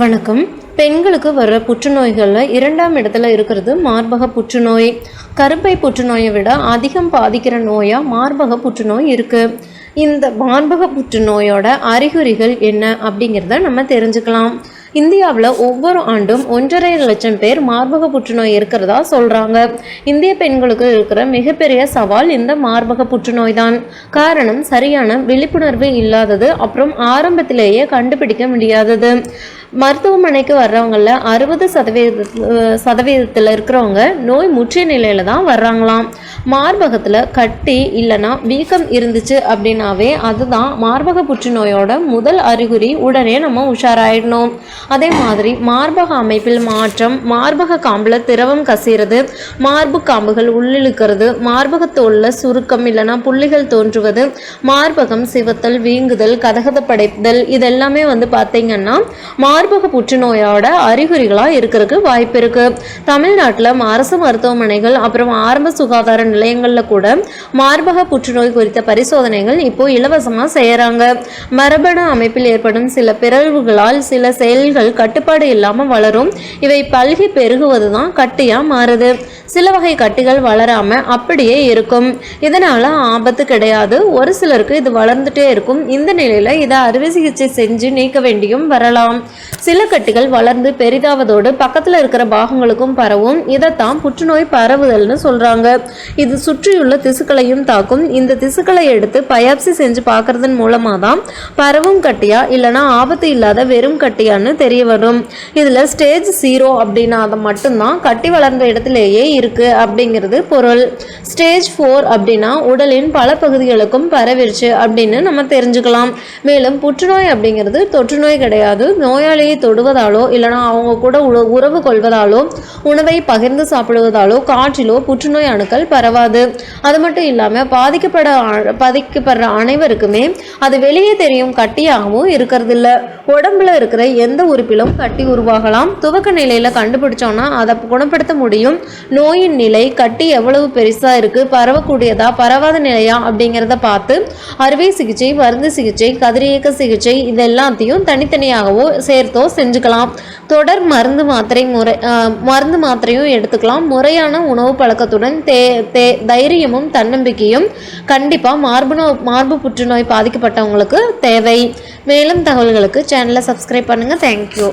வணக்கம். பெண்களுக்கு வர்ற புற்றுநோய்களில் இரண்டாம் இடத்துல இருக்கிறது மார்பக புற்றுநோய். கருப்பை புற்றுநோயை விட அதிகம் பாதிக்கிற நோயாக மார்பக புற்றுநோய் இருக்குது இந்த மார்பக புற்றுநோயோட அறிகுறிகள் என்ன அப்படிங்கிறத நம்ம தெரிஞ்சுக்கலாம். இந்தியாவில் ஒவ்வொரு ஆண்டும் ஒன்றரை லட்சம் பேர் மார்பக புற்றுநோய் இருக்கிறதா சொல்கிறாங்க இந்திய பெண்களுக்கு இருக்கிற மிகப்பெரிய சவால் இந்த மார்பக புற்றுநோய் தான் காரணம் சரியான விழிப்புணர்வு இல்லாதது அப்புறம் ஆரம்பத்திலேயே கண்டுபிடிக்க முடியாதது. மருத்துவமனைக்கு வர்றவங்கள அறுபது சதவீத சதவீதத்தில் இருக்கிறவங்க நோய் முற்றிய நிலையில தான் வர்றாங்களாம். மார்பகத்தில் கட்டி இல்லைன்னா வீக்கம் இருந்துச்சு அப்படின்னாவே அதுதான் மார்பக புற்றுநோயோட முதல் அறிகுறி. உடனே நம்ம உஷாராயிடணும். அதே மாதிரி மார்பக அமைப்பில் மாற்றம் மார்பக காம்பில் திரவம் கசிறது மார்பு காம்புகள் உள்ளிழுக்கிறது மார்பகத்தோல்ல சுருக்கம் இல்லைன்னா புள்ளிகள் தோன்றுவது மார்பகம் சிவத்தல் வீங்குதல் கதகதப்படைத்தல் இதெல்லாமே வந்து பார்த்தீங்கன்னா மார்பக புற்றுநோயோட அறிகுறிகளாக இருக்கிறதுக்கு வாய்ப்பு இருக்குது தமிழ்நாட்டில் அரசு மருத்துவமனைகள் அப்புறம் ஆரம்ப சுகாதார நிலையங்களில் கூட மார்பக புற்றுநோய் குறித்த பரிசோதனைகள் இப்போ இலவசமாக செய்கிறாங்க மரபணு அமைப்பில் ஏற்படும் சில பிறழ்வுகளால் சில செயல்கள் கட்டுப்பாடு இல்லாமல் வளரும். இவை பல்கி பெருகுவது தான் கட்டியாக மாறுது. சில வகை கட்டிகள் வளராம அப்படியே இருக்கும். இதனால ஆபத்து கிடையாது. ஒரு சிலருக்கு இது வளர்ந்துட்டே இருக்கும். இந்த நிலையில இதை அறுவை சிகிச்சை செஞ்சு நீக்க வேண்டியும் வரலாம். சில கட்டிகள் வளர்ந்து பெரிதாவதோடு பக்கத்துல இருக்கிற பாகங்களுக்கும் பரவும். இதைத்தான் புற்றுநோய் பரவுதல்னு சொல்றாங்க. இது சுற்றியுள்ள திசுக்களையும் தாக்கும். இந்த திசுக்களை எடுத்து பயாப்சி செஞ்சு பார்க்கறதன் மூலமா தான் பரவும் கட்டியா இல்லைன்னா ஆபத்து இல்லாத வெறும் கட்டியான்னு தெரிய வரும். இதில் ஸ்டேஜ் ஜீரோ அப்படின்னா அதை மட்டும்தான் கட்டி வளர்ந்த இடத்திலேயே இருக்கு அப்படிங்கிறது பொருள். ஸ்டேஜ் ஃபோர் அப்படின்னா உடலின் பல பகுதிகளுக்கும் பரவிருச்சு அப்படின்னு நம்ம தெரிஞ்சுக்கலாம். மேலும் புற்றுநோய் அப்படிங்கிறது தொற்று நோய் கிடையாது. நோயாளியை தொடுவதாலோ இல்லைனா அவங்க கூட உறவு கொள்வதாலோ உணவை பகிர்ந்து சாப்பிடுவதாலோ காற்றிலோ புற்றுநோய் அணுக்கள் பரவாது அது மட்டும் இல்லாமல் பாதிக்கப்பட பாதிக்கப்படுற அனைவருக்குமே அது வெளியே தெரியும் கட்டியாகவும் இருக்கிறதில்ல. உடம்புல இருக்கிற எந்த உறுப்பிலும் கட்டி உருவாகலாம். துவக்க நிலையில் கண்டுபிடிச்சோன்னா அதை குணப்படுத்த முடியும். நோயின் நிலை கட்டி எவ்வளவு பெருசாக இருக்குது பரவக்கூடியதா பரவாத நிலையா அப்படிங்கிறத பார்த்து அறுவை சிகிச்சை மருந்து சிகிச்சை கதிரியக்க சிகிச்சை இது எல்லாத்தையும் தனித்தனியாகவோ சேர்த்தோ செஞ்சுக்கலாம். தொடர் மருந்து மாத்திரை முறை மருந்து மாத்திரையும் எடுத்துக்கலாம். முறையான உணவு பழக்கத்துடன் தே தே தைரியமும் தன்னம்பிக்கையும் கண்டிப்பாக மார்பு நோ மார்பு புற்றுநோய் பாதிக்கப்பட்டவங்களுக்கு தேவை. மேலும் தகவல்களுக்கு சேனலை சப்ஸ்கிரைப் பண்ணுங்கள் தேங்க்யூ